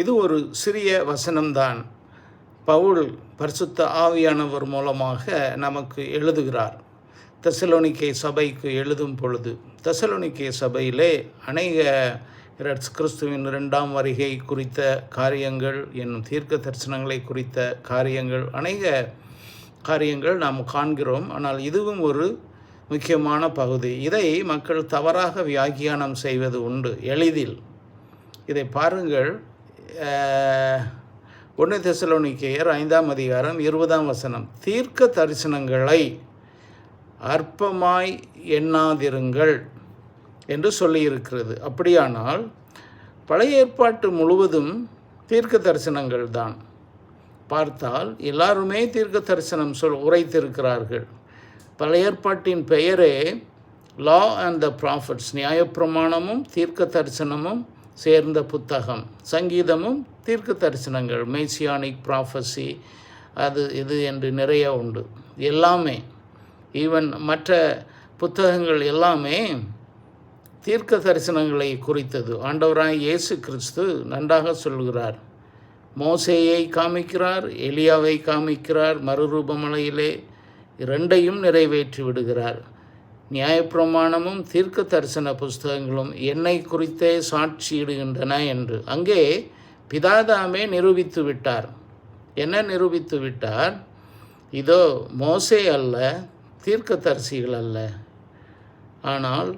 இது ஒரு சிறிய வசனம்தான். பவுல் பரிசுத்த ஆவியானவர் மூலமாக நமக்கு எழுதுகிறார். தெசலோனிக்கே சபைக்கு எழுதும் பொழுது தெசலோனிக்கே சபையிலே அநேக கிறிஸ்துவின் இரண்டாம் வருகை குறித்த காரியங்கள் என்னும் தீர்க்க தரிசனங்களை குறித்த காரியங்கள் அநேக காரியங்கள் நாம் காண்கிறோம். ஆனால் இதுவும் ஒரு முக்கியமான பகுதி. இதை மக்கள் தவறாக வியாக்கியானம் செய்வது உண்டு. எளிதில். இதை பாருங்கள். ஒன்று தெசலோனிக்கேயர் ஐந்தாம் அதிகாரம் இருபதாம் வசனம். தீர்க்க தரிசனங்களை அற்பமாய் எண்ணாதிருங்கள் என்று சொல்லியிருக்கிறது. அப்படியானால் பழைய ஏற்பாட்டு முழுவதும் தீர்க்க தரிசனங்கள் தான். பார்த்தால் எல்லாருமே தீர்க்க தரிசனம் சொல் உரைத்திருக்கிறார்கள். பழைய ஏற்பாட்டின் பெயரே லா அண்ட் த ப்ராஃபிட்ஸ் நியாயப்பிரமாணமும் தீர்க்க தரிசனமும் சேர்ந்த புத்தகம். சங்கீதமும் தீர்க்க தரிசனங்கள். மெய்சியானிக் ப்ராஃபஸி அது இது என்று நிறைய உண்டு. எல்லாமே ஈவன் மற்ற புத்தகங்கள் எல்லாமே தீர்க்க தரிசனங்களை குறித்தது. ஆண்டவராய் இயேசு கிறிஸ்து நன்றாக சொல்கிறார் மோசேயை காமிக்கிறார் எலியாவை காமிக்கிறார் மறுரூபமலையிலே இரண்டையும் நிறைவேற்றி விடுகிறார். நியாயப்பிரமாணமும் தீர்க்க தரிசன புஸ்தகங்களும் என்னை குறித்தே சாட்சியிடுகின்றன என்று. அங்கே பிதாதாமே நிரூபித்து விட்டார். என்ன நிரூபித்து விட்டார்? இதோ மோசே அல்ல தீர்க்கதரிசிகள் அல்ல. ஆனால்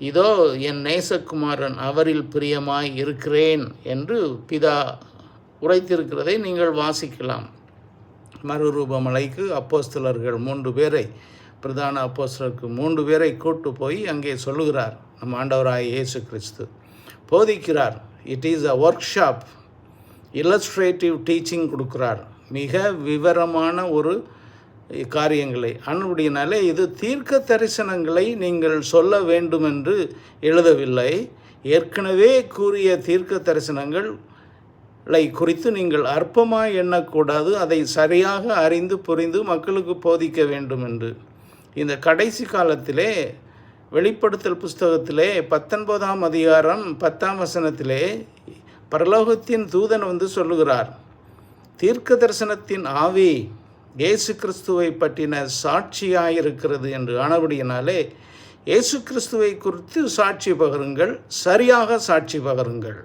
இதோ என் நேசகுமாரன் அவரில் பிரியமாய் இருக்கிறேன் என்று பிதா உரைத்திருக்கிறதை நீங்கள் வாசிக்கலாம். மறுரூபமலைக்கு அப்போஸ்தலர்கள் மூன்று பேரை பிரதான அப்போஸ்டருக்கு மூன்று பேரை கூட்டு போய் அங்கே சொல்லுகிறார் நம் ஆண்டவராய் இயேசு கிறிஸ்து. போதிக்கிறார். It is a workshop illustrative teaching கொடுக்குறார். மிக விவரமான ஒரு காரியங்களை. அன்புடையினாலே இது தீர்க்க தரிசனங்களை நீங்கள் சொல்ல வேண்டும் என்று எழுதவில்லை. ஏற்கனவே கூறிய தீர்க்க தரிசனங்களை குறித்து நீங்கள் அற்பமாக எண்ணக்கூடாது. அதை சரியாக அறிந்து புரிந்து மக்களுக்கு போதிக்க வேண்டும் என்று இந்த கடைசி காலத்திலே வெளிப்படுத்தல் புஸ்தகத்திலே பத்தொன்பதாம் அதிகாரம் பத்தாம் வசனத்திலே பரலோகத்தின் தூதன் வந்து சொல்லுகிறார் தீர்க்க தரிசனத்தின் ஆவி இயேசு கிறிஸ்துவை பற்றின சாட்சியாயிருக்கிறது என்று ஆனபடியினாலே இயேசு கிறிஸ்துவை குறித்து சாட்சி பகருங்கள் சரியாக சாட்சி பகருங்கள்.